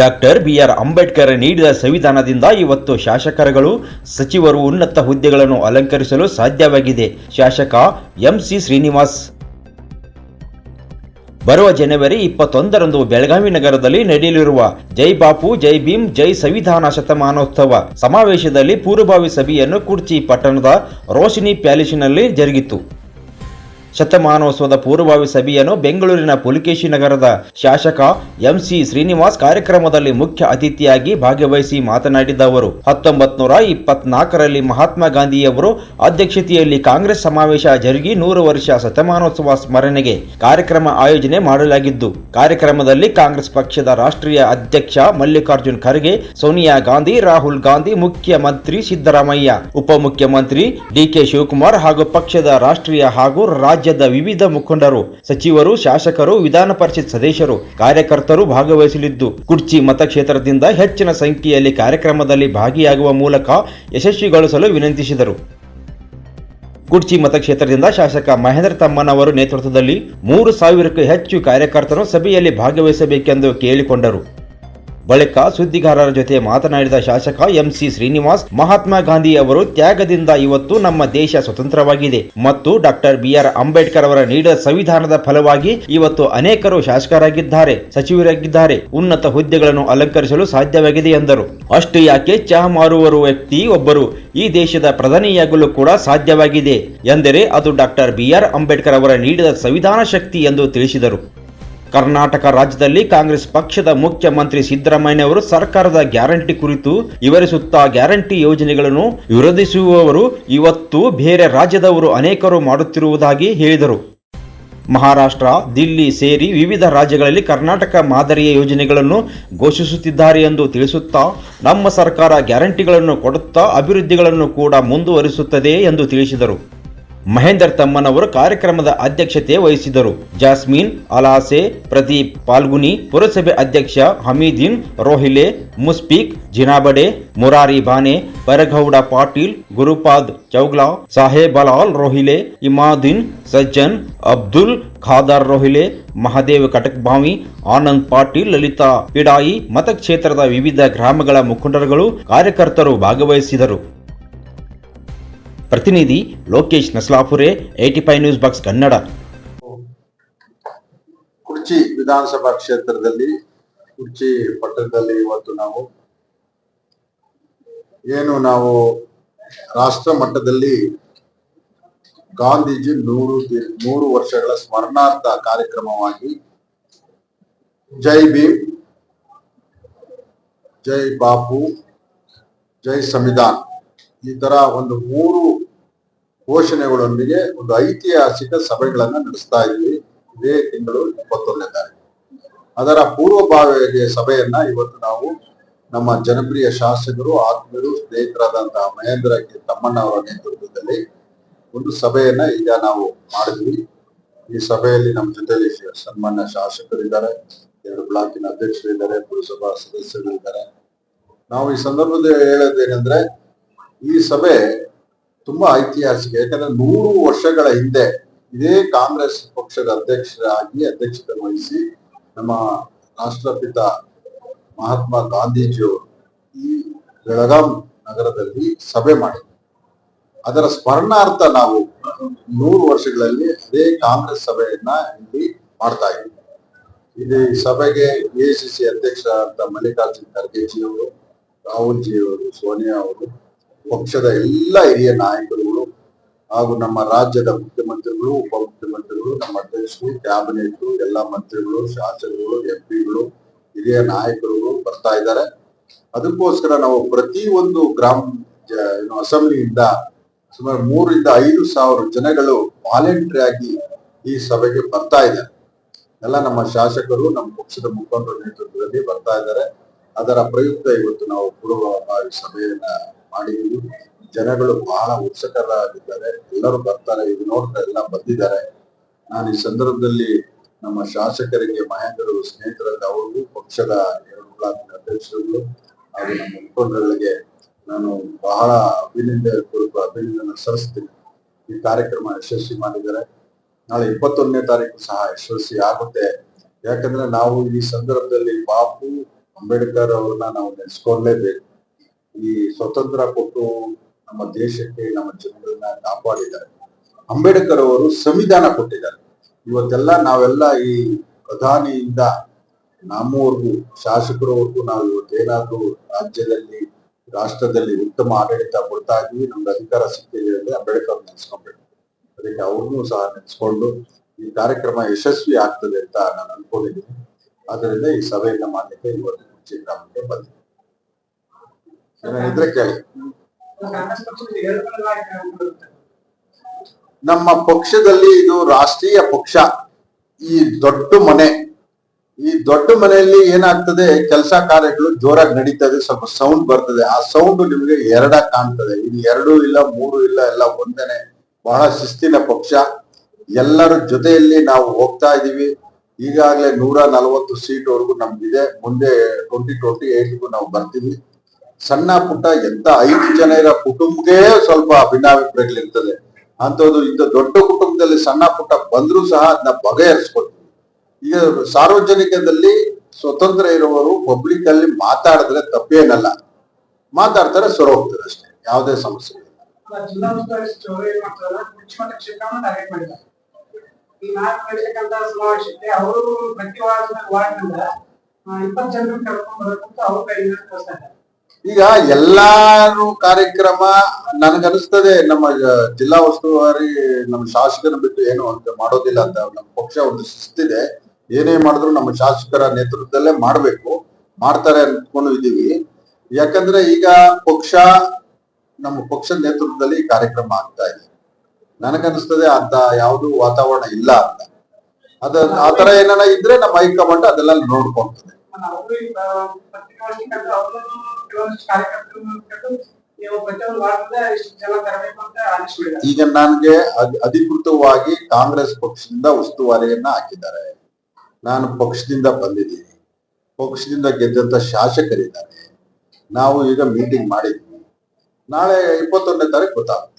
Doctor B R Ambedkar ನೀಡಿದ ಸಂವಿಧಾನದಿಂದ ಇವತ್ತು ಶಾಸಕರುಗಳು ಸಚಿವರು ಉನ್ನತ ಹುದ್ದೆಗಳನ್ನು ಅಲಂಕರಿಸಲು ಸಾಧ್ಯವಾಗಿದೆ. ಶಾಸಕ ಎಂ ಸಿ ಶ್ರೀನಿವಾಸ್. ಬರುವ ಜನವರಿ ಇಪ್ಪತ್ತೊಂದರಂದು ಬೆಳಗಾವಿ ನಗರದಲ್ಲಿ ನಡೆಯಲಿರುವ ಜೈ ಬಾಪು, ಜೈ ಭೀಮ್, ಜೈ ಸಂವಿಧಾನ ಶತಮಾನೋತ್ಸವ ಸಮಾವೇಶದಲ್ಲಿ ಪೂರ್ವಭಾವಿ ಸಭೆಯನ್ನು ಕುರ್ಚಿ ಪಟ್ಟಣದ ರೋಶಿನಿ ಪ್ಯಾಲೇಸಿನಲ್ಲಿ ಜರುಗಿತು. ಶತಮಾನೋತ್ಸವದ ಪೂರ್ವಭಾವಿ ಸಭೆಯನ್ನು ಬೆಂಗಳೂರಿನ ಪುಲಿಕೇಶಿ ನಗರದ ಶಾಸಕ ಎಂಸಿ ಶ್ರೀನಿವಾಸ್ ಕಾರ್ಯಕ್ರಮದಲ್ಲಿ ಮುಖ್ಯ ಅತಿಥಿಯಾಗಿ ಭಾಗವಹಿಸಿ ಮಾತನಾಡಿದ ಅವರು ಹತ್ತೊಂಬತ್ ನೂರ ಇಪ್ಪತ್ನಾಲ್ಕರಲ್ಲಿ ಮಹಾತ್ಮ ಗಾಂಧಿಯವರು ಅಧ್ಯಕ್ಷತೆಯಲ್ಲಿ ಕಾಂಗ್ರೆಸ್ ಸಮಾವೇಶ ಜರುಗಿ ನೂರು ವರ್ಷ ಶತಮಾನೋತ್ಸವ ಸ್ಮರಣೆಗೆ ಕಾರ್ಯಕ್ರಮ ಆಯೋಜನೆ ಮಾಡಲಾಗಿದ್ದು, ಕಾರ್ಯಕ್ರಮದಲ್ಲಿ ಕಾಂಗ್ರೆಸ್ ಪಕ್ಷದ ರಾಷ್ಟ್ರೀಯ ಅಧ್ಯಕ್ಷ ಮಲ್ಲಿಕಾರ್ಜುನ್ ಖರ್ಗೆ, ಸೋನಿಯಾ ಗಾಂಧಿ, ರಾಹುಲ್ ಗಾಂಧಿ, ಮುಖ್ಯಮಂತ್ರಿ ಸಿದ್ದರಾಮಯ್ಯ, ಉಪಮುಖ್ಯಮಂತ್ರಿ ಡಿಕೆ ಶಿವಕುಮಾರ್ ಹಾಗೂ ಪಕ್ಷದ ರಾಷ್ಟ್ರೀಯ ಹಾಗೂ ರಾಜ್ಯದ ವಿವಿಧ ಮುಖಂಡರು, ಸಚಿವರು, ಶಾಸಕರು, ವಿಧಾನ ಪರಿಷತ್ ಸದಸ್ಯರು, ಕಾರ್ಯಕರ್ತರು ಭಾಗವಹಿಸಲಿದ್ದು, ಕುರ್ಚಿ ಮತಕ್ಷೇತ್ರದಿಂದ ಹೆಚ್ಚಿನ ಸಂಖ್ಯೆಯಲ್ಲಿ ಕಾರ್ಯಕ್ರಮದಲ್ಲಿ ಭಾಗಿಯಾಗುವ ಮೂಲಕ ಯಶಸ್ವಿಗೊಳಿಸಲು ವಿನಂತಿಸಿದರು. ಕುರ್ಚಿ ಮತಕ್ಷೇತ್ರದಿಂದ ಶಾಸಕ ಮಹೇಂದ್ರ ತಮ್ಮನವರು ನೇತೃತ್ವದಲ್ಲಿ ಮೂರು ಸಾವಿರಕ್ಕೂ ಹೆಚ್ಚು ಕಾರ್ಯಕರ್ತರು ಸಭೆಯಲ್ಲಿ ಭಾಗವಹಿಸಬೇಕೆಂದು ಕೇಳಿಕೊಂಡರು. ಬಳಿಕ ಸುದ್ದಿಗಾರರ ಜೊತೆ ಮಾತನಾಡಿದ ಶಾಸಕ ಎಂಸಿ ಶ್ರೀನಿವಾಸ್, ಮಹಾತ್ಮ ಗಾಂಧಿ ಅವರು ತ್ಯಾಗದಿಂದ ಇವತ್ತು ನಮ್ಮ ದೇಶ ಸ್ವತಂತ್ರವಾಗಿದೆ ಮತ್ತು ಡಾಕ್ಟರ್ ಬಿಆರ್ ಅಂಬೇಡ್ಕರ್ ಅವರ ನೀಡಿದ ಸಂವಿಧಾನದ ಫಲವಾಗಿ ಇವತ್ತು ಅನೇಕರು ಶಾಸಕರಾಗಿದ್ದಾರೆ, ಸಚಿವರಾಗಿದ್ದಾರೆ. ಉನ್ನತ ಹುದ್ದೆಗಳನ್ನು ಅಲಂಕರಿಸಲು ಸಾಧ್ಯವಾಗಿದೆ ಎಂದರು. ಅಷ್ಟು ಯಾಕೆ ಚಹಾ ಮಾರುವರು ವ್ಯಕ್ತಿ ಒಬ್ಬರು ಈ ದೇಶದ ಪ್ರಧಾನಿಯಾಗಲು ಕೂಡ ಸಾಧ್ಯವಾಗಿದೆ ಎಂದರೆ ಅದು ಡಾಕ್ಟರ್ ಬಿಆರ್ ಅಂಬೇಡ್ಕರ್ ಅವರ ನೀಡಿದ ಸಂವಿಧಾನ ಶಕ್ತಿ ಎಂದು ತಿಳಿಸಿದರು. ಕರ್ನಾಟಕ ರಾಜ್ಯದಲ್ಲಿ ಕಾಂಗ್ರೆಸ್ ಪಕ್ಷದ ಮುಖ್ಯಮಂತ್ರಿ ಸಿದ್ದರಾಮಯ್ಯ ಅವರು ಸರ್ಕಾರದ ಗ್ಯಾರಂಟಿ ಕುರಿತು ವಿವರಿಸುತ್ತಾ ಗ್ಯಾರಂಟಿ ಯೋಜನೆಗಳನ್ನು ವಿರೋಧಿಸುವವರು ಇವತ್ತು ಬೇರೆ ರಾಜ್ಯದವರು ಅನೇಕರು ಮಾಡುತ್ತಿರುವುದಾಗಿ ಹೇಳಿದರು. ಮಹಾರಾಷ್ಟ್ರ, ದಿಲ್ಲಿ ಸೇರಿ ವಿವಿಧ ರಾಜ್ಯಗಳಲ್ಲಿ ಕರ್ನಾಟಕ ಮಾದರಿಯ ಯೋಜನೆಗಳನ್ನು ಘೋಷಿಸುತ್ತಿದ್ದಾರೆ ಎಂದು ತಿಳಿಸುತ್ತಾ ನಮ್ಮ ಸರ್ಕಾರ ಗ್ಯಾರಂಟಿಗಳನ್ನು ಕೊಡುತ್ತಾ ಅಭಿವೃದ್ಧಿಗಳನ್ನು ಕೂಡ ಮುಂದುವರಿಸುತ್ತದೆ ಎಂದು ತಿಳಿಸಿದರು. ಮಹೇಂದರ್ ತಮ್ಮನವರು ಕಾರ್ಯಕ್ರಮದ ಅಧ್ಯಕ್ಷತೆ ವಹಿಸಿದರು. ಜಾಸ್ಮಿನ್, ಅಲಾಸೆ, ಪ್ರದೀಪ್ ಪಾಲ್ಗುನಿ, ಪುರಸಭೆ ಅಧ್ಯಕ್ಷ ಹಮೀದಿನ್, ರೋಹಿಲೆ ಮುಸ್ಪೀಕ್ ಜಿನಾಬಡೆ, ಮುರಾರಿ ಬಾನೆ ಬರಗೌಡ ಪಾಟೀಲ್, ಗುರುಪಾದ್ ಚೌಗ್ಲಾ, ಸಾಹೇಬಲಾಲ್ ರೋಹಿಲೆ, ಇಮಾದಿನ್, ಸಜ್ಜನ್, ಅಬ್ದುಲ್ ಖಾದರ್ ರೋಹಿಲೆ, ಮಹಾದೇವ್ ಕಟಕ್ಬಾವಿ ಆನಂದ್ ಪಾಟೀಲ್, ಲಲಿತಾ ಪಿಡಾಯಿ, ಮತಕ್ಷೇತ್ರದ ವಿವಿಧ ಗ್ರಾಮಗಳ ಮುಖಂಡರುಗಳು ಕಾರ್ಯಕರ್ತರು ಭಾಗವಹಿಸಿದರು. ಪ್ರತಿನಿಧಿ Lokesh Naslapure AT five news box Kannada. ಕುರ್ಚಿ ವಿಧಾನಸಭಾ ಕ್ಷೇತ್ರದಲ್ಲಿ, ಕುರ್ಚಿ ಪಟ್ಟಣದಲ್ಲಿ ಇವತ್ತು ನಾವು ಏನು ನಾವು ರಾಷ್ಟ್ರ ಮಟ್ಟದಲ್ಲಿ ಗಾಂಧೀಜಿ ನೂರು ನೂರು ವರ್ಷಗಳ ಸ್ಮರಣಾರ್ಥ ಕಾರ್ಯಕ್ರಮವಾಗಿ ಜೈ ಭೀಮ್, ಜೈ ಬಾಪು, ಜೈ ಸಂವಿಧಾನ್. ಈ ತರ ಒಂದು ಮೂರು ಘೋಷಣೆಗಳೊಂದಿಗೆ ಒಂದು ಐತಿಹಾಸಿಕ ಸಭೆಗಳನ್ನ ನಡೆಸ್ತಾ ಇದ್ವಿ ಇದೇ ತಿಂಗಳು ಇಪ್ಪತ್ತೊಂದನೇ ತಾರೀಕು. ಅದರ ಪೂರ್ವಭಾವಿಯ ಸಭೆಯನ್ನ ಇವತ್ತು ನಾವು ನಮ್ಮ ಜನಪ್ರಿಯ ಶಾಸಕರು, ಆತ್ಮೀಯರು, ಸ್ನೇಹಿತರಾದಂತಹ ಮಹೇಂದ್ರ ಕೆ ತಮ್ಮಣ್ಣ ಅವರ ನೇತೃತ್ವದಲ್ಲಿ ಒಂದು ಸಭೆಯನ್ನ ಈಗ ನಾವು ಮಾಡಿದ್ವಿ. ಈ ಸಭೆಯಲ್ಲಿ ನಮ್ಮ ಜೊತೆಯಲ್ಲಿ ಸನ್ಮಾನ್ಯ ಶಾಸಕರಿದ್ದಾರೆ. ಎರಡು ಬ್ಲಾಕಿನ ಅಧ್ಯಕ್ಷರಿದ್ದಾರೆ, ಪುರಸಭಾ ಸದಸ್ಯರು ಇದ್ದಾರೆ ನಾವು ಈ ಸಂದರ್ಭದಲ್ಲಿ ಹೇಳೋದೇನೆಂದ್ರೆ ಈ ಸಭೆ ತುಂಬಾ ಐತಿಹಾಸಿಕ, ಯಾಕಂದ್ರೆ ನೂರು ವರ್ಷಗಳ ಹಿಂದೆ ಇದೇ ಕಾಂಗ್ರೆಸ್ ಪಕ್ಷದ ಅಧ್ಯಕ್ಷರಾಗಿ ಅಧ್ಯಕ್ಷತೆ ವಹಿಸಿ ನಮ್ಮ ರಾಷ್ಟ್ರಪಿತ ಮಹಾತ್ಮ ಗಾಂಧೀಜಿಯವರು ಈ ಬೆಳಗಾಂ ನಗರದಲ್ಲಿ ಸಭೆ ಮಾಡಿದ್ರು. ಅದರ ಸ್ಮರಣಾರ್ಥ ನಾವು ನೂರು ವರ್ಷಗಳಲ್ಲಿ ಅದೇ ಕಾಂಗ್ರೆಸ್ ಸಭೆಯನ್ನ ಇಲ್ಲಿ ಮಾಡ್ತಾ ಇದ್ದೀವಿ ಇದು ಸಭೆಗೆ ಸಿ ಅಧ್ಯಕ್ಷರಾದ ಮಲ್ಲಿಕಾರ್ಜುನ್ ಖರ್ಗೆಜಿಯವರು ರಾಹುಲ್ ಜಿಯವರು ಸೋನಿಯಾ ಅವರು ಪಕ್ಷದ ಎಲ್ಲ ಹಿರಿಯ ನಾಯಕರುಗಳು ಹಾಗೂ ನಮ್ಮ ರಾಜ್ಯದ ಮುಖ್ಯಮಂತ್ರಿಗಳು, ಉಪಮುಖ್ಯಮಂತ್ರಿಗಳು, ನಮ್ಮ ಅಧ್ಯಕ್ಷರು ಕ್ಯಾಬಿನೆಟ್ ಎಲ್ಲ ಮಂತ್ರಿಗಳು ಶಾಸಕರು ಎಂಪಿಗಳು ಹಿರಿಯ ನಾಯಕರುಗಳು ಬರ್ತಾ ಇದ್ದಾರೆ. ಅದಕ್ಕೋಸ್ಕರ ನಾವು ಪ್ರತಿ ಒಂದು ಗ್ರಾಮ ಏನು ಅಸೆಂಬ್ಲಿಯಿಂದ ಸುಮಾರು ಮೂರಿಂದ ಐದು ಸಾವಿರ ಜನಗಳು ವಾಲಂಟ್ರಿ ಆಗಿ ಈ ಸಭೆಗೆ ಬರ್ತಾ ಇದ್ದಾರೆ. ಎಲ್ಲ ನಮ್ಮ ಶಾಸಕರು, ನಮ್ಮ ಪಕ್ಷದ ಮುಖಂಡರ ನೇತೃತ್ವದಲ್ಲಿ ಬರ್ತಾ ಇದ್ದಾರೆ. ಅದರ ಪ್ರಯುಕ್ತ ಇವತ್ತು ನಾವು ಪೂರ್ವಭಾವಿ ಸಭೆಯನ್ನ ಮಾಡಿದ್ದೀವಿ ಜನಗಳು ಬಹಳ ಉತ್ಸುಕರಾಗಿದ್ದಾರೆ. ಎಲ್ಲರೂ ಬರ್ತಾರೆ. ಇದು ನೋಡ್ತಾ ಎಲ್ಲ ಬಂದಿದ್ದಾರೆ. ನಾನು ಈ ಸಂದರ್ಭದಲ್ಲಿ ನಮ್ಮ ಶಾಸಕರಿಗೆ ಮಹೇಂದ್ರ ಸ್ನೇಹಿತರಾದ ಅವ್ರಿಗೂ ಪಕ್ಷದ ಎರಡು ಬ್ಲಾಕ್ ಅಧ್ಯಕ್ಷರುಗಳು ಹಾಗೂ ನಮ್ಮ ಮುಖಂಡರುಗಳಿಗೆ ನಾನು ಬಹಳ ಅಭಿನಂದನೆ ಪೂರ್ವಕ ಅಭಿನಂದನೆ ಸಲ್ಲಿಸ್ತೀನಿ. ಈ ಕಾರ್ಯಕ್ರಮ ಯಶಸ್ವಿ ಮಾಡಿದ್ದಾರೆ. ನಾಳೆ ಇಪ್ಪತ್ತೊಂದನೇ ತಾರೀಕು ಸಹ ಯಶಸ್ವಿ ಆಗುತ್ತೆ. ಯಾಕಂದ್ರೆ ನಾವು ಈ ಸಂದರ್ಭದಲ್ಲಿ ಬಾಪು ಅಂಬೇಡ್ಕರ್ ಅವ್ರನ್ನ ನಾವು ನೆನೆಸ್ಕೊಳ್ಳೇಬೇಕು ಈ ಸ್ವತಂತ್ರ ಕೊಟ್ಟು ನಮ್ಮ ದೇಶಕ್ಕೆ, ನಮ್ಮ ಜನಗಳನ್ನ ಕಾಪಾಡಿದ್ದಾರೆ. ಅಂಬೇಡ್ಕರ್ ಅವರು ಸಂವಿಧಾನ ಕೊಟ್ಟಿದ್ದಾರೆ. ಇವತ್ತೆಲ್ಲ ನಾವೆಲ್ಲ ಈ ಪ್ರಧಾನಿಯಿಂದ ನಮ್ಮವರೆಗೂ ಶಾಸಕರವರೆಗೂ ನಾವು ಇವತ್ತೇನಾದ್ರೂ ರಾಜ್ಯದಲ್ಲಿ, ರಾಷ್ಟ್ರದಲ್ಲಿ ಉತ್ತಮ ಆಡಳಿತ ಕೊಡ್ತಾ ಇದ್ವಿ ನಮ್ಗೆ ಅಧಿಕಾರ ಸಿಕ್ಕಿದೆ ಅಂದ್ರೆ ಅಂಬೇಡ್ಕರ್ ನೆನೆಸ್ಕೊಬೇಕು ಅದಕ್ಕೆ ಅವ್ರನ್ನೂ ಸಹ ನೆನೆಸ್ಕೊಂಡು ಈ ಕಾರ್ಯಕ್ರಮ ಯಶಸ್ವಿ ಆಗ್ತದೆ ಅಂತ ನಾನು ಅನ್ಕೊಂಡಿದ್ದೀನಿ. ಅದರಿಂದ ಈ ಸಭೆಯಿಂದ ಮಾನ್ಯತೆ ಇವತ್ತು ಬಂದಿದ್ದೀನಿ. ಏನಾದ್ರು ಇದ್ರೆ ಕೇಳಿ. ನಮ್ಮ ಪಕ್ಷದಲ್ಲಿ ಇದು ರಾಷ್ಟ್ರೀಯ ಪಕ್ಷ, ಈ ದೊಡ್ಡ ಮನೆ. ಈ ದೊಡ್ಡ ಮನೆಯಲ್ಲಿ ಏನಾಗ್ತದೆ, ಕೆಲಸ ಕಾರ್ಯಗಳು ಜೋರಾಗಿ ನಡೀತದೆ ಸ್ವಲ್ಪ ಸೌಂಡ್ ಬರ್ತದೆ. ಆ ಸೌಂಡ್ ನಿಮ್ಗೆ ಎರಡ ಕಾಣ್ತದೆ. ಇದು ಎರಡು ಇಲ್ಲ, ಮೂರು ಇಲ್ಲ, ಎಲ್ಲ ಒಂದೇನೆ. ಬಹಳ ಶಿಸ್ತಿನ ಪಕ್ಷ. ಎಲ್ಲರ ಜೊತೆಯಲ್ಲಿ ನಾವು ಹೋಗ್ತಾ ಇದೀವಿ. ಈಗಾಗಲೇ ನೂರ ನಲವತ್ತು ಸೀಟ್ ವರೆಗೂ ನಮ್ಗಿದೆ. ಮುಂದೆ ಟ್ವೆಂಟಿ ಟ್ವೆಂಟಿ ಏಟ್ಗೂ ನಾವು ಬರ್ತೀವಿ. ಸಣ್ಣ ಪುಟ್ಟ ಎಂತ ಐದು ಜನ ಇರೋ ಕುಟುಂಬಕ್ಕೆ ಸ್ವಲ್ಪ ಭಿನ್ನಾಭಿಪ್ರಾಯಗಳಿರ್ತದೆ ಅಂಥದ್ದು ಇಂಥ ದೊಡ್ಡ ಕುಟುಂಬದಲ್ಲಿ ಸಣ್ಣ ಪುಟ್ಟ ಬಂದ್ರೂ ಸಹ ಅದನ್ನ ಬಗೆಹರಿಸ್ಕೊಡ್ತೀವಿ ಈಗ ಸಾರ್ವಜನಿಕದಲ್ಲಿ ಸ್ವತಂತ್ರ ಇರುವವರು ಪಬ್ಲಿಕ್ ಅಲ್ಲಿ ಮಾತಾಡಿದ್ರೆ ತಪ್ಪೇನಲ್ಲ. ಮಾತಾಡ್ತಾರೆ, ಸೊರ ಹೋಗ್ತಾರೆ ಅಷ್ಟೇ, ಯಾವುದೇ ಸಮಸ್ಯೆ ಇಲ್ಲ. ಈ ಸಮಾವೇಶಕ್ಕೆ ಅವರು ಪ್ರತಿ ಇಪ್ಪತ್ತು ಜನರನ್ನು ಕರ್ಕೊಂಡು ಬರಬೇಕು ಈಗ ಎಲ್ಲಾರು ಕಾರ್ಯಕ್ರಮ ನನಗನ್ಸ್ತದೆ ನಮ್ಮ ಜಿಲ್ಲಾ ಉಸ್ತುವಾರಿ ನಮ್ಮ ಶಾಸಕರ ಬಿಟ್ಟು ಏನು ಅಂತ ಮಾಡೋದಿಲ್ಲ ಅಂತ ನಮ್ಮ ಪಕ್ಷ ಒಂದು ಶಿಸ್ತಿದೆ. ಏನೇ ಮಾಡಿದ್ರು ನಮ್ಮ ಶಾಸಕರ ನೇತೃತ್ವದಲ್ಲೇ ಮಾಡ್ಬೇಕು, ಮಾಡ್ತಾರೆ ಅನ್ಕೊಂಡು ಇದ್ದೀವಿ. ಯಾಕಂದ್ರೆ ಈಗ ಪಕ್ಷ, ನಮ್ಮ ಪಕ್ಷದ ನೇತೃತ್ವದಲ್ಲಿ ಕಾರ್ಯಕ್ರಮ ಆಗ್ತಾ ಇದೆ. ನನಗನ್ನಿಸ್ತದೆ ಅಂತ ಯಾವುದು ವಾತಾವರಣ ಇಲ್ಲ ಅಂತ. ಅದ ಆತರ ಏನಾರ ಇದ್ರೆ ನಮ್ಮ ಹೈಕಮಾಂಡ್ ಅದೆಲ್ಲ ನೋಡ್ಕೊಂತದೆ. ಈಗ ನನಗೆ ಅಧ್- ಅಧಿಕೃತವಾಗಿ ಕಾಂಗ್ರೆಸ್ ಪಕ್ಷದಿಂದ ಉಸ್ತುವಾರಿಯನ್ನ ಹಾಕಿದ್ದಾರೆ. ನಾನು ಪಕ್ಷದಿಂದ ಬಂದಿದ್ದೀನಿ. ಪಕ್ಷದಿಂದ ಗೆದ್ದಂತ ಶಾಸಕರಿದ್ದಾರೆ. ನಾವು ಈಗ ಮೀಟಿಂಗ್ ಮಾಡಿದ್ವಿ. ನಾಳೆ ಇಪ್ಪತ್ತೊಂದನೇ ತಾರೀಕು ಗೊತ್ತಾಗುತ್ತೆ.